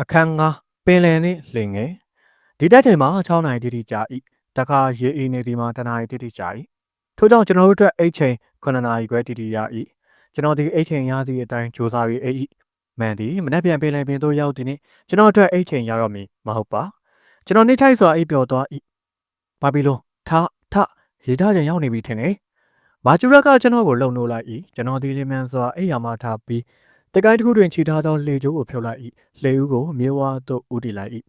အခန်းငါပင်လယ်နှင့်လင်ငယ်ဒီတက်ချိန်မှာ6နိုင်တိတိကြာဤတခါရေအီနေဒီမှာတနာရီတိတိကြာဤထို့ကြောင့်ကျွန်တော်တို့အတွက်အိတ်ချိန်9နာရီခွဲတိတိရဤကျွန်တော်ဒီအိတ်ချိန်ရသည့်အတိုင်းစူးစမ်းပြီးအိတ်ဤမှန်သည်မနေ့ပြန်ပင်လယ်ပင်သို့ရောက်သည်နှင့်ကျွန်တော်အတွက်အိတ်ချိန်ရတော့မည်မဟုတ်ပါကျွန်တော်နေထိုက်စွာအိပ်ပျော်သွားဤဘာဘီလွန်ထထရေထားချိန်ရောက်နေပြီထင်တယ်မာကျူရက်ကကျွန်တော်ကိုလှုံနိုးလိုက်ဤကျွန်တော်ဒီလီမန်စွာအိပ်ယာမှထားပြီး တကိုင်းတစ်ခုတွင်ခြိထားသောလေကျိုးကိုဖြုတ်လိုက်၏လေဦးကိုမြေဝါသို့ဦးတည်လိုက်၏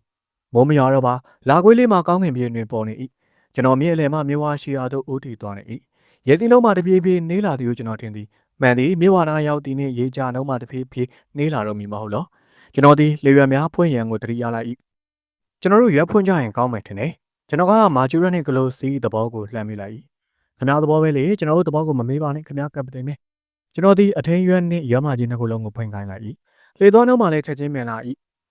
မိုးမရွာတော့ပါလာခွေးလေးမှကောင်းကင်ပြေတွင်ပေါ်နေ၏ကျွန်တော်မြေအလယ်မှမြေဝါရှိရာသို့ဦးတည်သွားနေ၏ရေစီလုံးမှတပြေးပြေးနေလာသည်ကိုကျွန်တော်ထင်သည်မှန်သည်မြေဝါနာရောက်သည်နှင့်ရေကြနှုံးမှတပြေးပြေးနေလာတော့မည်မဟုတ်လောကျွန်တော်သည်လေရွယ်များဖွင့်ရန်ကိုတတိရလိုက်၏ကျွန်တော်တို့ရွက်ဖွင့်ကြရင်ကောင်းမယ်ထင်တယ်ကျွန်တော်ကမာကျူရက်နှင့်ဂလိုစီသဘောကိုလှမ်းမိလိုက်၏ခင်ဗျားသဘောပဲလေကျွန်တော်တို့သဘောကိုမမေးပါနဲ့ခင်ဗျားကပတိန်ပဲ ကျွန်တော်ဒီအထင်းရွက်နှင့်ရမကြီးနှစ်ခုလုံးကိုဖွင့်ခိုင်းလိုက်၏လေသောနှုံးမှလည်းချက်ချင်းမြင်လာ၏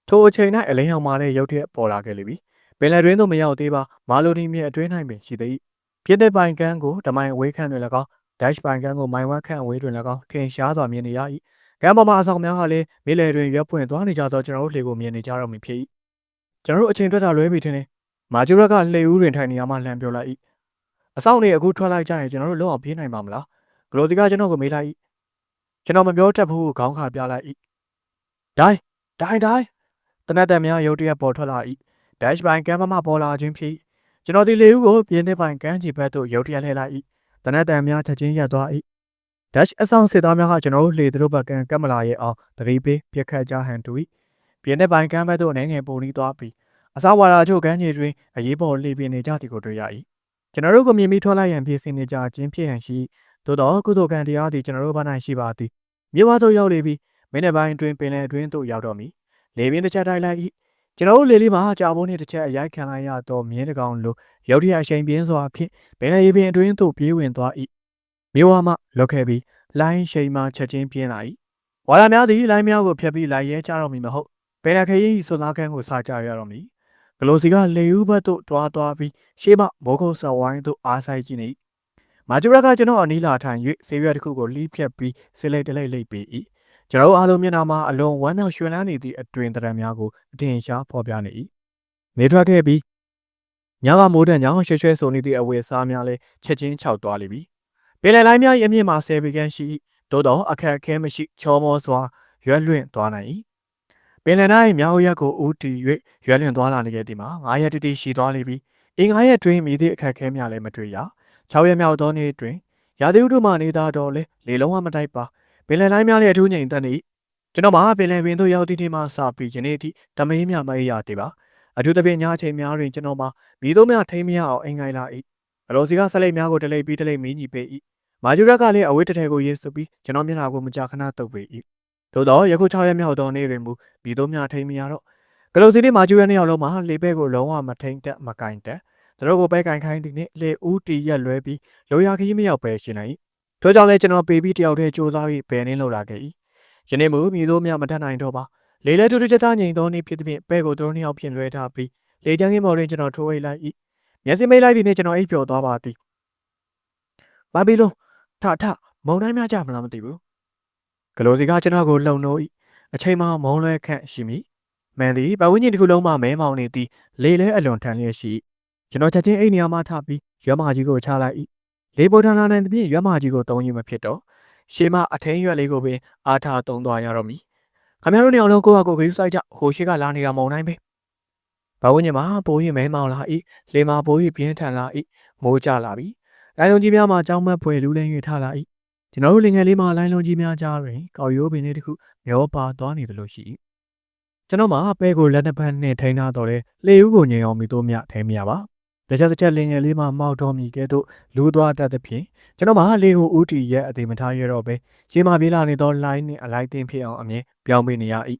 ထိုအချိန်၌အလင်းရောင်မှလည်းရုတ်တရက်ပေါ်လာခဲ့လိမ့်မည်ပင်လယ်တွင်သို့မရောက်သေးပါမာလိုနီမြေအတွင်း၌ပင်ရှိသည်ပြစ်တဲ့ပိုင်ကန်းကိုတမိုင်အဝေးခန့်တွင်၎င်းဒက်ရှ်ပိုင်ကန်းကိုမိုင်ဝက်ခန့်အဝေးတွင်၎င်းထင်ရှားစွာမြင်နေရ၏ကမ်းပေါ်မှအဆောင်များကလည်းမြေလယ်တွင်ရွက်ပွင့်သွားနေကြသောကျွန်တော်တို့လှေကိုမြင်နေကြတော့မည်ဖြစ်၏ကျွန်တော်တို့အချိန်တွေ့တာလွဲပြီထင်တယ်မာဂျူရက်ကလှေဦးတွင်ထိုင်နေရမှလှမ်းပြောလိုက်၏အဆောင်တွေအခုထွက်လိုက်ကြရင်ကျွန်တော်တို့လုံးအောင်ပြေးနိုင်ပါမလားဂလိုစီကကျွန်တော်ကိုမေးလိုက်၏ ကျွန်တော်မပြောတတ်ဘူးခေါင်းခါပြလိုက်၏ဒိုင်းဒိုင်းဒိုင်းတနတ်တန်များရုတ်တရက်ပေါ်ထွက်လာ၏ဒက်ရှ်ပိုင်ကမ်းမမပေါ်လာခြင်းဖြစ်ကျွန်တော်ဒီလေဦးကိုပြင်းတဲ့ပိုင်ကမ်းခြေဘက်သို့ရုတ်တရက်လှည့်လိုက်၏တနတ်တန်များချက်ချင်းရပ်သွား၏ဒက်ရှ်အဆောင်စစ်သားများကကျွန်တော်တို့လေသူတို့ဘက်ကကမ်းမလာရဲ့အောင်တတိပေးပြက်ခတ်ကြဟန်တူ၏ပြင်းတဲ့ပိုင်ကမ်းဘက်သို့အနေငယ်ပုံနီးသွားပြီးအစာဝါရာချို့ကမ်းခြေတွင်အရေးပေါ်လေပြင်းနေကြသည်ကိုတွေ့ရ၏ကျွန်တော်တို့ကိုမြင်ပြီးထွက်လိုက်ရန်ပြင်ဆင်နေကြခြင်းဖြစ်ဟန်ရှိ သို့တော့ကုသိုလ်ကံတရားသည်ကျွန်တော်တို့ဘာ၌ရှိပါသည်မြေဝါသို့ရောက်လေပြီးမင်းနဲ့ပိုင်းအတွင်းပင်လယ်အတွင်းသို့ရောက်တော့မည်လေပြင်းတစ်ချက်တိုက်လိုက်၏ကျွန်တော်တို့လေလေးမှာကြာပုံးနှင့်တစ်ချက်အရိုက်ခံလိုက်ရသောမြင်းတကောင်လိုရုတ်တရက်အချိန်ပြင်းစွာဖြင့်ပင်လယ်ရေပြင်အတွင်းသို့ပြေးဝင်သွား၏မြေဝါမှလွတ်ခဲ့ပြီးလိုင်းရှိန်မှချက်ချင်းပြင်းလာ၏ဝါလာများသည်လိုင်းများကိုဖျက်ပြီးလိုက်ရဲကြတော့မည်မဟုတ်ပင်လယ်ခရီးစွန်သားကန်းကိုစားကြရတော့မည်ဂလိုစီကလေဦးဘက်သို့တွားသွားပြီးရှေးမဘောကုတ်ဆဝိုင်းသို့အားဆိုင်ကြည့်နေ၏ မာဂျူရကကျွန်တော်အနီးလာထိုင်၍ဆေးရွက်တစ်ခုကိုလှီးဖြတ်ပြီးဆေးလိတ်တလိတ်လိတ်ပေး၏ကျွန်တော်အားလုံးမျက်နှာမှာအလွန်ဝမ်းမြောက်ရွှင်လန်းနေသည့်အတွင်တရံများကိုအထင်ရှားဖော်ပြနေ၏နေထွက်ခဲ့ပြီးညကမိုးတန်ညောင်ရွှဲရွှဲဆိုနေသည့်အဝယ်စားများလည်းချက်ချင်းခြောက်သွားလိမ့်မည်ပင်လယ်လိုင်းများရဲ့အမြင့်မှာဆယ်ပီကန်ရှိ၏သို့တော့အခက်အခဲမရှိချောမောစွာရွက်လွင့်သွားနိုင်၏ပင်လယ်၌မြောက်ရက်ကိုဦးတည်၍ရွက်လွင့်သွားလာနေခဲ့သည်မှာ9ရက်တိတိရှိသွားလိမ့်မည်အင်္ဂါရက်တွင်မိသည့်အခက်အခဲများလည်းမတွေ့ရ 6ရက်မြောက်သောနေ့တွင်ရာသီဥတုမှနေသားတော့လေလေလုံးဝမတိုက်ပါပင်လယ်လိုင်းများလည်းအထူးငြိမ်သက်နေကျွန်တော်မှာပင်လယ်ပင်သို့ရောက်သည့်နေ့မှစပြီးယနေ့အထိတမေးမြမအေးရသေးပါအထူးသဖြင့်ညအချိန်များတွင်ကျွန်တော်မှာမိတို့များထိမ့်မရအောင်အင်္ဂိုင်လာ၏အလိုစီကဆက်လက်များကိုတလိပ်ပြီးတလိပ်မင်းကြီးပေး၏မာဂျူရက်ကလည်းအဝေးတစ်ထည်ကိုရေးဆွပြီးကျွန်တော်မျက်နှာကိုမကြာခဏတုပ်ပေး၏သို့တော့ယခု6ရက်မြောက်သောနေ့တွင်မူမိတို့များထိမ့်မရတော့ကလိုစီနဲ့မာဂျူရက်နှစ်ယောက်လုံးမှာလေဘဲကိုလုံးဝမထိန်တက်မကင်တက်သူ တို့ကိုပဲကင်ခိုင်းသည်နှင့်လေဦးတီရက်လွဲပြီးလိုရာခကြီးမရောက်ပဲရှင်နိုင်၏ထို့ကြောင့်လည်းကျွန်တော်ပေပြီးတယောက်တည်းစူးစမ်းပြီးဘယ်နင်းလောက်လာခဲ့၏ယနေ့မူမိတို့များမတတ်နိုင်တော့ပါလေလဲတူတူချက်သားငိန်သောနေ့ဖြစ်သည်ဖြင့်ပဲကိုသူတို့နှစ်ယောက်ဖြင့်လွဲထားပြီးလေချမ်းကင်းမော်တွင်ကျွန်တော်ထိုးဝိတ်လိုက်၏မျက်စိမိတ်လိုက်သည်နှင့်ကျွန်တော်အိပ်ပျော်သွားပါသည်ဘာဘီလုံးထထမုံတိုင်းများကြမလားမသိဘူးဂလိုစီကကျွန်တော်ကိုလှုံလို့၏အချိန်မှမုံလွဲခန့်ရှိမိမန်သည်ပဝင်းကြီးတစ်ခုလုံးမှမဲမောင်နေသည်လေလဲအလွန်ထန်လျက်ရှိ ကျွန်တော်ချက်ချင်းအိတ်နေရာမှထပြီးရွက်မကြီးကိုချလိုက်၏လေပေါ်ထန်လာနိုင်သဖြင့်ရွက်မကြီးကိုတုံးယူမဖြစ်တော့ရှေးမအထင်းရွက်လေးကိုပင်အားထားတုံးသွားရတော့မည်ခမရတို့နေအောင်လုံးကိုယ့်ဟာကိုယ်ဂိမ်းဆိုင်ကြဟိုရှိကလာနေတာမုံတိုင်းပဲဘဝညမှာပိုးရင်မဲမောင်လာ၏လေမာပိုးရင်ပြင်းထန်လာ၏မိုးကြလာပြီလိုင်းလုံးကြီးများမှာကြောင်းမက်ဖွယ်လူလင်း၍ထလာ၏ကျွန်တော်တို့လင်ငယ်လေးမှာလိုင်းလုံးကြီးများကြားတွင်ကောက်ရိုးပင်လေးတစ်ခုမျောပါသွားနေသလိုရှိ၏ကျွန်တော်မှာပဲကိုလက်နှစ်ဖက်နှင့်ထိန်းထားတော့လေလေဦးကိုငြိမ်အောင်မိတို့မြထဲမရ ပါတခြားတစ်ချက်လင်ငယ်လေးမှာမောက်တော်မီကဲ့သို့လူသွားတတ်သဖြင့်ကျွန်တော်မှာလေကိုဦးတီရဲ့အသေးမထားရတော့ပဲရှင်းမပြေးလာနေသောလိုင်းနှင့်အလိုက်တင်ဖြစ်အောင်အမြင်ပြောင်းပေးနေရ၏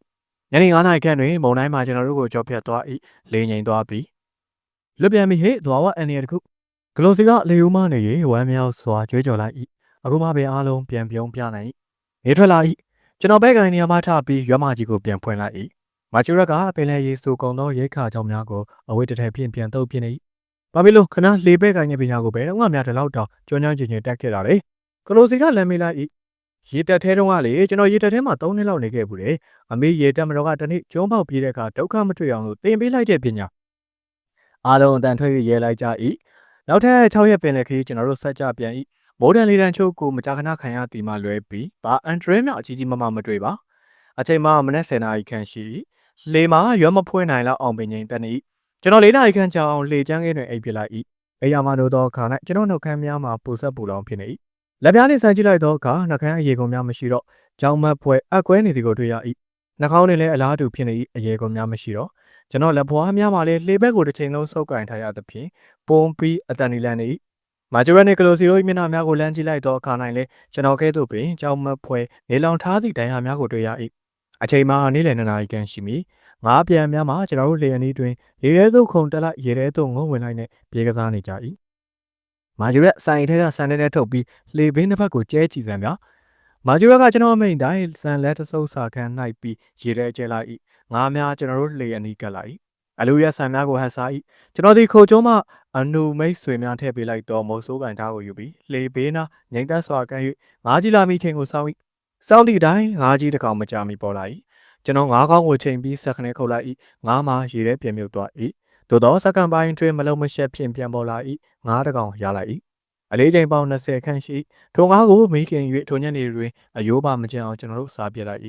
ညနေ9နာရီခန့်တွင်မုံတိုင်းမှာကျွန်တော်တို့ကိုကြောဖြတ်သွား၏လေငိန်သွားပြီးလွတ်ပြန်ပြီဟေ့သွားဝအန်နီရတခုဂလိုစီကလေဦးမနေ၍ဝမ်းမြောက်စွာကြွေးကြော်လိုက်၏အခုမှပင်အားလုံးပြန်ပြုံးပြနိုင်၏နေထွက်လာ၏ကျွန်တော်ဘက်ကနေရာမှထပြီးရွက်မကြီးကိုပြန်ဖွင့်လိုက်၏မာချူရက်ကပင်လယ်ရေစူကုံသောရိတ်ခါကြောင့်များကိုအဝိတထဲဖြင့်ပြန်တုပ်ပြနေ၏ ဘာဖြစ်လို့ခဏလေပဲ့ကိုင်းတဲ့ပညာကိုဘယ်တော့မှများတလောက်တောင်ကြောင်းကြောင်းကျင်ကျင်တက်ခဲ့တာလေကလိုစီကလမ်းမေးလိုက်၏ရေတက်ထဲတုန်းကလေကျွန်တော်ရေတက်ထဲမှာ3နှစ်လောက်နေခဲ့ဘူးလေအမေရေတက်မတော်ကတနေ့ကျွန်းပေါက်ပြေးတဲ့အခါဒုက္ခမတွေ့အောင်လို့တင်ပေးလိုက်တဲ့ပညာအားလုံးအတန်ထွက်ရဲလိုက်ကြ၏နောက်ထပ်6ရက်ပင်လယ်ခရီးကျွန်တော်တို့ဆက်ကြပြန်၏မိုးတန်လေးတန်ချို့ကိုမကြာခဏခံရတီမှလွဲပြီးဘာအန်ဒရဲမြောက်အကြီးကြီးမမမတွေ့ပါအချိန်မှမနက်10နာရီခန့်ရှိ၏လေမှာရွက်မဖွင့်နိုင်လောက်အောင်ပင်ငိမ့်တန်၏ ကျွန်တော်၄နာရီခန့်ကြာအောင်လေချမ်းခင်းတွင်အိပ်ပြလိုက်၏အိယာမတို့သောခါ၌ကျွန်တော်နှုတ်ခမ်းများမှာပူဆက်ပူလောင်ဖြစ်နေ၏လက်ပြားနှင့်ဆန်းကြည့်လိုက်သောအခါနှာခမ်းအရေကုန်များမရှိတော့ကြောင်မက်ဖွဲအကွဲနေသည်ကိုတွေ့ရ၏နှာခေါင်းတွင်လည်းအလားတူဖြစ်နေ၏အရေကုန်များမရှိတော့ကျွန်တော်လက်ဘွားများမှာလည်းလေဘက်ကိုတစ်ချိန်လုံးဆုပ်ကင်ထားရသဖြင့်ပုံပြီးအတန်နီလန်နေ၏မာဂျူရက်နဲ့ကလိုစီတို့၏မျက်နှာများကိုလမ်းကြည့်လိုက်သောအခါ၌လည်းကျွန်တော်ကဲ့သို့ပင်ကြောင်မက်ဖွဲနေလောင်ထားသည့်ဒဏ်ရာများကိုတွေ့ရ၏အချိန်မှာနေ့လယ်နှစ်နာရီခန့်ရှိမီ ငါးပြန်များမှာကျွန်တော်တို့လေယာဉ်ကြီးတွင်ရေထဲသို့ခုန်တက်လိုက်ရေထဲသို့ငုံဝင်လိုက်နဲ့ပြေးကစားနေကြ၏မာဂျူရက်ဆိုင်ထဲကဆန်ထဲထဲထုတ်ပြီးလေဘင်းတစ်ဖက်ကိုကျဲကြည့်စမ်းဗျာမာဂျူရက်ကကျွန်တော်အမိန်တိုင်းဆန်လက်တဆုပ်စာခန်း၌ပြီးရေထဲကျဲလိုက်၏ငါးများကျွန်တော်တို့လေယာဉ်ကြီးကပ်လိုက်၏အလူရက်ဆန်များကိုဟတ်စား၏ကျွန်တော်ဒီခိုကျုံးမှအနုမိတ်ဆွေများထည့်ပေးလိုက်တော့မုတ်ဆိုးကန်သားကိုယူပြီးလေဘေးနာငိမ့်သက်စွာကမ်း၍ငါးကြီးလာမိချိန်ကိုစောင်း၏စောင်းသည့်အတိုင်းငါးကြီးတစ်ကောင်မကြမီပေါ်လာ၏ ကျွန်တော်ငါးကောင်းကိုချိန်ပြီးဆက်ခနဲ့ခုတ်လိုက်၏ငါးမှာရေထဲပြင်မြုပ်သွား၏သို့သောစက္ကန့်ပိုင်းတွင်မလုံးမရှက်ဖြင့်ပြန်ပေါ်လာ၏ငါးတစ်ကောင်ရလိုက်၏အလေးချိန်ပေါင်း20ခန့်ရှိထိုငါးကိုမိခင်၍ထိုညနေတွင်အယိုးပါမကျန်အောင်ကျွန်တော်တို့စားပြလိုက်၏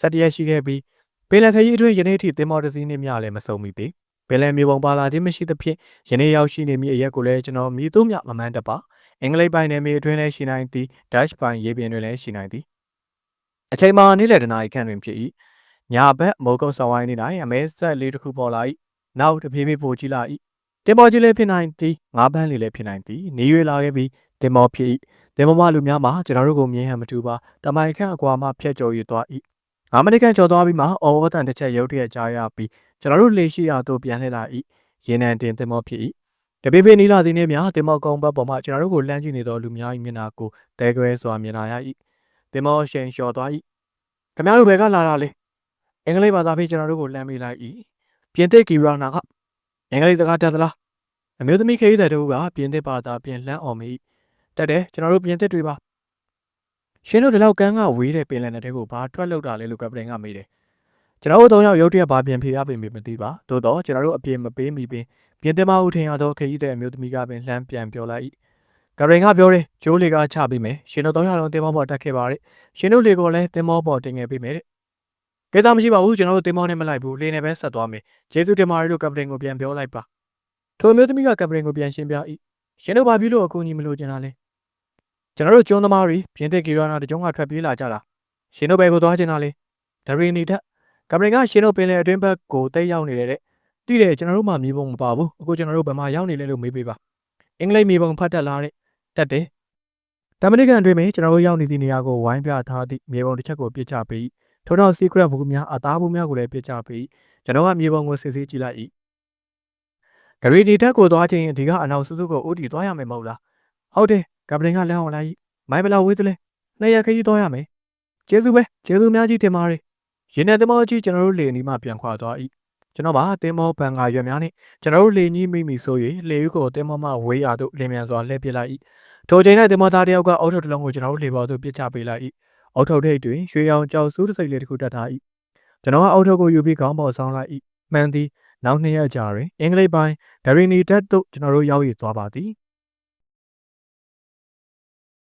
ဆက်တရက်ရှိခဲ့ပြီးပင်လယ်ခရီးအတွင်းယနေ့ထိတင်မော်တစည်းနှင့်မျှလည်းမစုံမိပေပင်လယ်မြေပုံပါလာခြင်းမရှိသဖြင့်ယနေ့ရောက်ရှိနေမည့်အရက်ကိုလည်းကျွန်တော်မြည်သူမျှမမှန်းတပါအင်္ဂလိပ်ပိုင်းနယ်မြေအတွင်းလည်းရှိနိုင်သည်ဒတ်ပိုင်းရေပြင်တွင်လည်းရှိနိုင်သည်အချိန်မှာနေ့လယ်တနာရီခန့်တွင်ဖြစ်၏ ညာဘက်မိုးကုတ်ဆောင်ဝိုင်းနေ၌အမဲဆက်လေးတစ်ခုပေါ်လာ၏နောက်တဖြည်းဖြည်းပိုကြည့်လာ၏တင်မော်ကြီးလည်းဖြစ်နိုင်သည်ငါးပန်းလေးလည်းဖြစ်နိုင်သည်နေရွေလာခဲ့ပြီးတင်မော်ဖြစ်၏တင်မော်မလူများမှာကျွန်တော်တို့ကိုမြင်ဟန်မတူပါတမိုင်ခန့်အကွာမှဖျက်ကျော်၍သွား၏ငါမနိကန်ကျော်သွားပြီးမှအော်ဝတန်တစ်ချက်ရုတ်တရက်ကြားရပြီးကျွန်တော်တို့လေရှိရာသို့ပြန်လှည့်လာ၏ရေနံတင်တင်မော်ဖြစ်၏တပိပိနီလာသည်နှင့်များတင်မော်ကုန်းဘက်ပေါ်မှကျွန်တော်တို့ကိုလှမ်းကြည့်နေသောလူများ၏မျက်နှာကိုတဲကွဲစွာမြင်လာရ၏တင်မော်ရှိန်လျှော်သွား၏ခင်ဗျားတို့ဘယ်ကလာတာလဲ အင်္ဂလိပ်ဘာသာဖြင့်ကျွန်တော်တို့ကိုလှမ်းပေးလိုက်၏ပြင်သစ်ကီရာနာကအင်္ဂလိပ်စကားတတ်သလားအမျိုးသမီးခေးတဲ့တူကပြင်သစ်ဘာသာပြင်လှမ်းအောင်မိတက်တယ်ကျွန်တော်တို့ပြင်သစ်တွေပါရှင်တို့ဒီလောက်ကန်းကဝေးတဲ့ပင်လယ်နယ်တွေကိုဘာထွက်လောက်တာလဲလို့ကပတိန်ကမေးတယ်ကျွန်တော်တို့သုံးယောက်ရုတ်တရက်ဘာပြင်ဖြေရပင်မသိပါသို့တော့ကျွန်တော်တို့အပြင်မပေးမိပင်ပြင်သစ်မဟုတ်ထင်ရသောခေးတဲ့အမျိုးသမီးကပင်လှမ်းပြန်ပြောလိုက်၏ကပတိန်ကပြောတယ်ကျိုးလေကချပေးမယ်ရှင်တို့သုံးယောက်လုံးတင်မောပေါ်တက်ခဲ့ပါတဲ့ရှင်တို့လေကိုလည်းတင်မောပေါ်တင်ခဲ့ပေးမယ်တဲ့ ကဲသားမရှိပါဘူးကျွန်တော်တို့တင်မောနဲ့မလိုက်ဘူးလေနဲ့ပဲဆက်သွားမယ်ကျေးဇူးတင်ပါတယ်လို့ကပတိန်ကိုပြန်ပြောလိုက်ပါထိုအမျိုးသမီးကကပတိန်ကိုပြန်ရှင်းပြ၏ရှင်တို့ဘာဖြစ်လို့အကူအညီမလို့ကျင်တာလဲကျွန်တော်တို့ကျွန်းသမားတွေပြင်သစ်ကီရနာတကြုံကထွက်ပြေးလာကြတာရှင်တို့ဘယ်ကိုသွားကျင်တာလဲဒရီနီထက်ကပတိန်ကရှင်တို့ပင်လေအတွင်းဘက်ကိုတိတ်ရောက်နေတယ်တဲ့တိတယ်ကျွန်တော်တို့မှမြေပုံမပါဘူးအခုကျွန်တော်တို့ဘယ်မှာရောက်နေလဲလို့မေးပေးပါအင်္ဂလိပ်မြေပုံဖတ်တတ်လားတဲ့တက်တယ်တမနိကန်အတွင်းမှာကျွန်တော်တို့ရောက်နေသည့်နေရာကိုဝိုင်းပြထားသည့်မြေပုံတစ်ချက်ကိုပြစ်ချပေး ထို့နောက် secret ဘူးများအသားဘူးများကိုလည်းပြစ်ချပေးကျွန်တော်ကမြေပုံကိုစစ်ဆေးကြည့်လိုက်၏ဂရီဒီတက်ကိုသွားခြင်းဒီကအနောက်စုစုကိုအိုးတီသွားရမယ်မဟုတ်လားဟုတ်တယ်ကပတိန်ကလမ်းအောင်လိုက်မိုင်းဘလောက်ဝေးသလဲနှစ်ရက်ခရီးသွားရမယ်ကျေးဇူးပဲကျေးဇူးများကြီးတင်ပါတယ်ရင်းနဲ့သမောကြီးကျွန်တော်တို့လေအနီးမှပြန်ခွာသွား၏ကျွန်တော်ပါတင်မောဘန်ကရွက်များနဲ့ကျွန်တော်တို့လေကြီးမိမိဆို၍လေယူကိုတင်မောမှဝေးရသို့လင်းမြန်စွာလှည့်ပစ်လိုက်၏ထိုချိန်၌တင်မောသားတယောက်ကအုတ်ထုပ်တစ်လုံးကိုကျွန်တော်တို့လေပေါ်သို့ပစ်ချပေးလိုက်၏ အုတ်ထုပ်ထိပ်တွင်ရွှေရောင်ကြောက်ဆူးတစ်စိတ်လေးတစ်ခုတက်ထား၏ကျွန်တော်ကအုတ်ထုပ်ကိုယူပြီးခေါင်းပေါ်ဆောင်းလိုက်၏မှန်သည်နောက်နှစ်ရက်ကြာတွင်အင်္ဂလိပ်ပိုင်းဒရီနီတက်သို့ကျွန်တော်တို့ရောက်ရသွားပါသည်